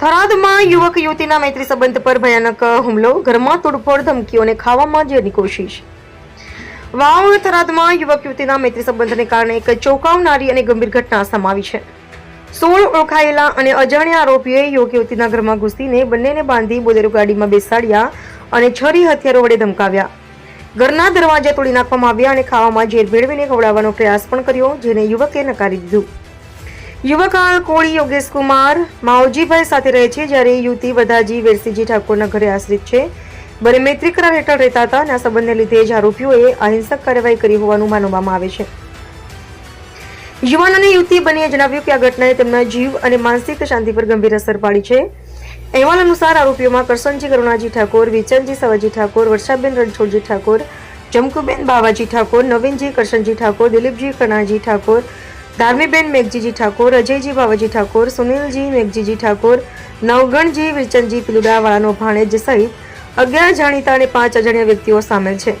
થરાદમાં યુવક યુવતીના મૈત્રી સંબંધ પર ભયાનક હુમલો. ઘરમાં તોડફોડ ધમકીઓ અને ખાવામાં ઝેરની કોશિશ. વાવ થરાદમાં યુવક યુવતીના મૈત્રી સંબંધને કારણે એક ચોંકાવનારી અને ગંભીર ઘટના સમાવી છે. સોળ ઓળખાયેલા અને અજાણ્યા આરોપીઓએ યુવક યુવતીના ઘરમાં ઘૂસીને બંનેને બાંધી બોલેરો ગાડીમાં બેસાડ્યા અને છરી હથિયારો વડે ધમકાવ્યા. ઘરના દરવાજા તોડી નાખવામાં આવ્યા અને ખાવામાં ઝેર ભેળવીને ખવડાવવાનો પ્રયાસ પણ કર્યો, જેને યુવકે નકારી દીધું. યુવક કોળી યોગેશ કુમાર માવજીભાઈ સાથે રહે છે જ્યારે યુવતી વધાજી વેરસીજી ઠાકોરના ઘરે આશ્રિત છે. બંને કરાર હેઠળ રહેતા હતા અને આ સંબંધને લીધે જ આરોપીઓએ અહિંસક કાર્યવાહી કરી હોવાનું માનવામાં આવે છે. યુવાન અને યુવતી જણાવ્યું કે આ ઘટનાએ તેમના જીવ અને માનસિક શાંતિ પર ગંભીર અસર પાડી છે. અહેવાલ અનુસાર આરોપીઓમાં કરસનજી કરુણાજી ઠાકોર વિચનજી સવાજી ઠાકોર, વર્ષાબેન રણછોડજી ઠાકોર, જમકુબેન બાવાજી ઠાકોર, નવીનજી કરશનજી ઠાકોર, દિલીપજી કણાજી ઠાકોર ધાર્મીબેન મેઘજીજી ઠાકોર, અજયજી બાવાજી ઠાકોર, સુનિલજી મેઘજીજી ઠાકોર, નવગણજી વિરચનજી પિલુડાવાળાનો ભાણેજ સહિત અગિયાર જાણીતા અને પાંચ અજાણ્યા વ્યક્તિઓ સામેલ છે.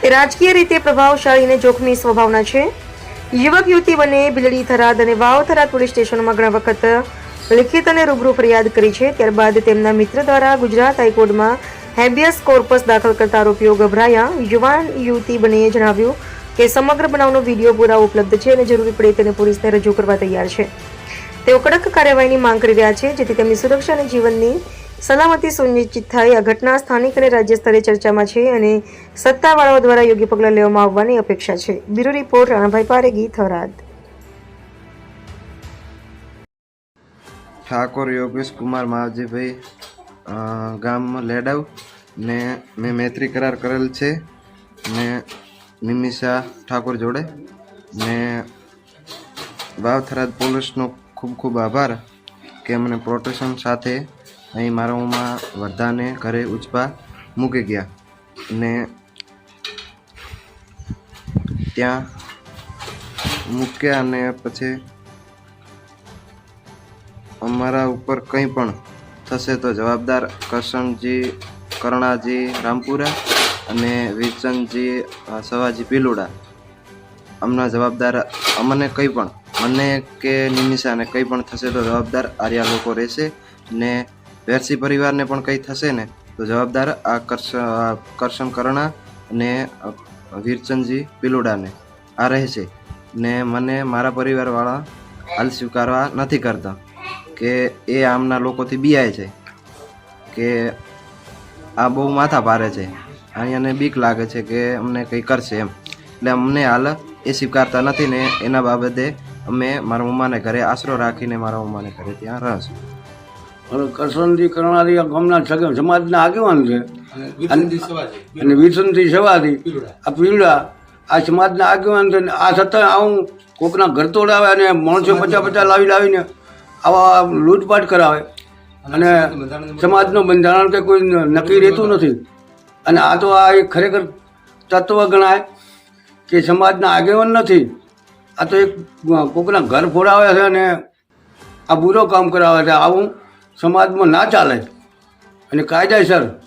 તે રાજકીય રીતે પ્રભાવશાળી અને જોખમી સ્વભાવના છે. યુવક યુવતી બંને ભીલડી થરાદ અને વાવ થરાદ પોલીસ સ્ટેશનમાં ઘણા વખત લિખિત અને રૂબરૂ ફરિયાદ કરી છે. ત્યારબાદ તેમના મિત્ર દ્વારા ગુજરાત હાઈકોર્ટમાં હેબિયસ કોર્પસ દાખલ કરતા આરોપીઓ ગભરાયા. યુવાન યુવતી બંનેએ જણાવ્યું કે સમગ્ર બનાવનો વીડિયો પુરાવો ઉપલબ્ધ છે અને જરૂરી પડે તેને પોલીસને રજૂ કરવા તૈયાર છે. તેઓ કડક કાર્યવાહીની માંગ કરી રહ્યા છે જેથી તેમની સુરક્ષા અને જીવનની સલામતી સુનિશ્ચિત થાય. આ ઘટના સ્થાનિક અને રાજ્ય સ્તરે ચર્ચામાં છે અને સત્તાવાળાઓ દ્વારા યોગ્ય પગલાં લેવામાં આવવાની અપેક્ષા છે. Bureau report Ranabhai Paregi Tharad. Thakor Yogesh Kumar Mavjibhai અ, ગામ લેડાવ ને મેં મૈત્રી કરાર કરેલ છે ને નિમિષા ઠાકોર જોડે. ને વાવથરાદ પોલીસનો ખૂબ ખૂબ આભાર કે મને પ્રોટેક્શન સાથે અહીં મારામાં વરદાને ઘરે ઉચપા મૂકી ગયા. ને ત્યાં મૂક્યા અને પછી અમારા ઉપર કંઈ પણ થશે તો જવાબદાર કરશનજી કરણાજી, રામપુરા અને વિરચંદજી સવાજી પીલુડા અમના જવાબદાર અમને કંઈ પણ, મને કે નિમિષાને કંઈ પણ થશે તો જવાબદાર આર્યા લોકો રહેશે ને વેરસી પરિવારને પણ કંઈ થશે ને તો જવાબદાર આ કરશ આ કરશન કરણા અને વીરચંદજી પીલુડાને આ રહેશે. ને મને મારા પરિવારવાળા હાલ સ્વીકારવા નથી કરતા કે એ આમના લોકોથી બિયાય છે કે આ બહુ માથા પારે છે. અહીંયાને બીક લાગે છે કે અમને કંઈ કરશે એમ. એટલે અમને હાલ એ સ્વીકારતા નથી ને એના બાબતે અમે મારા મમ્માને ઘરે આશરો રાખીને મારા મમ્માને ઘરે ત્યાં રહીશું હવે કરનારી ગામના સગ- સમાજના આગેવાન છે. અને વિસનથી સેવાથી આ પીવડા આ સમાજના આગેવાન છે ને આ છતાં આવું કોકના ઘર તોડાવે અને માણસો પચાસ પચાસ લાવી લાવીને આવા લૂંટપાટ કરાવે. અને સમાજનું બંધારણ કે કોઈ નક્કી રહેતું નથી. અને આ તો આ એક ખરેખર તત્વ ગણાય કે સમાજના આગેવાન નથી. આ તો એક કોકના ઘર ફોડાવે છે અને આ બુરો કામ કરાવે છે. આવું સમાજમાં ના ચાલે. અને કાયદેસર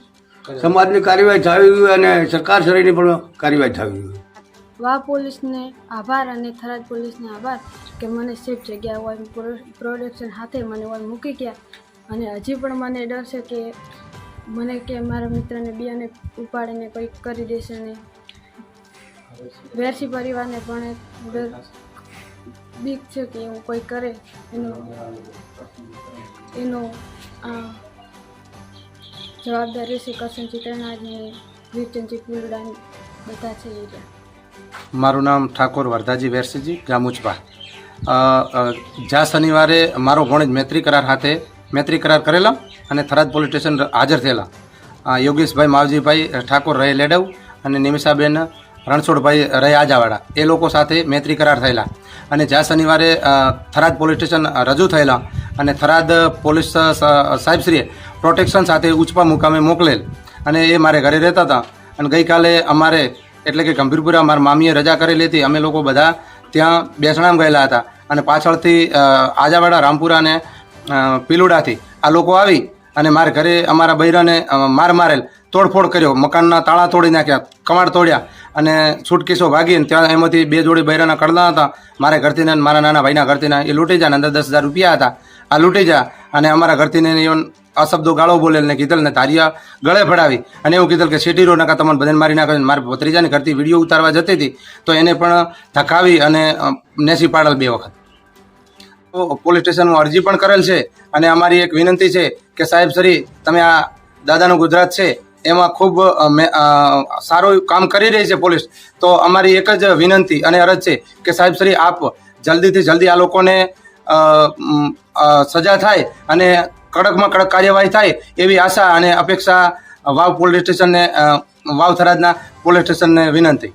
સમાજની કાર્યવાહી થવી જોઈએ અને સરકારશ્રીની પણ કાર્યવાહી થવી જોઈએ. વા પોલીસને આભાર અને થરાદ પોલીસને આભાર કે મને સેફ જગ્યા હોય પ્રો- પ્રોડક્શન હાથે મને હોય મૂકી ગયા. અને હજી પણ મને ડર છે કે મને કે મારા મિત્રને બીજાને ઉપાડીને કંઈક કરી દેશે ને વેરસી પરિવારને પણ બીક છે કે એવું કોઈ કરે. એનો એનો આ જવાબદાર રહેશે કરશનજી કરનારને વીરચંદજી પુલડાની બધા છે એ મારું નામ ઠાકોર વરદાજી વેરસીજી ગામ ઉચપા અ, અ, જ્યાં શનિવારે મારો ભણેજ મૈત્રી કરાર સાથે મૈત્રી કરાર કરેલા? અને થરાદ પોલીસ સ્ટેશન હાજર થયેલા. યોગેશભાઈ માવજીભાઈ ઠાકોર રહે લેડવ અને નિમિષાબેન રણછોડભાઈ રહે આજાવાડા. એ લોકો સાથે મૈત્રી કરાર થયેલા. અને જ્યાં શનિવારે થરાદ પોલીસ સ્ટેશન રજૂ થયેલા અને થરાદ પોલીસ સાહેબશ્રીએ પ્રોટેક્શન સાથે ઉચપા મુકામે મોકલેલ અને એ મારે ઘરે રહેતા હતા. અને ગઈકાલે અમારે, એટલે કે ગંભીરપુરા મારા મામીએ રજા કરેલી હતી. અમે લોકો બધા ત્યાં બેસણામ ગયેલા હતા. અને પાછળથી આજાવાડા, રામપુરા અને પીલુડાથી આ લોકો આવી અને મારા ઘરે અમારા બૈરાને માર મારેલ તોડફોડ કર્યો. મકાનના તાળા તોડી નાખ્યા, કમાડ તોડ્યા અને છૂટકીસો ભાગીને ત્યાં એમાંથી બે જોડી બૈરાના કડલા હતા. મારા ઘરથી ને મારા નાના ભાઈના ઘરથી ને એ લૂંટી જાય અંદર દસ હજાર રૂપિયા હતા. આ લૂંટી જા અને અમારા ઘરથી ને અશબ્દો ગાળો બોલેલ ને કીધેલ ને તારિયા ગળે ફડાવી. અને એવું કીધેલ કે સીટી રો, નકા તમને બધાને મારી નાખે મારી ભત્રીજાની ઘરથી વીડિયો ઉતારવા જતી હતી. તો એને પણ ધકાવી અને નેસી પાડેલ બે વખત. પોલીસ સ્ટેશનમાં અરજી પણ કરેલ છે અને અમારી એક વિનંતી છે કે સાહેબ શ્રી, તમે આ દાદાનું ગુજરાત છે, એમાં ખૂબ સારું કામ કરી રહી છે પોલીસ. તો અમારી એક જ વિનંતી અને અરજ છે કે સાહેબ શ્રી, આપ જલ્દીથી જલ્દી આ લોકોને સજા થાય અને કડકમાં કડક કાર્યવાહી થાય એવી આશા અને અપેક્ષા વાવ પોલીસ સ્ટેશનને વાવ થરાદના પોલીસ સ્ટેશનને વિનંતી.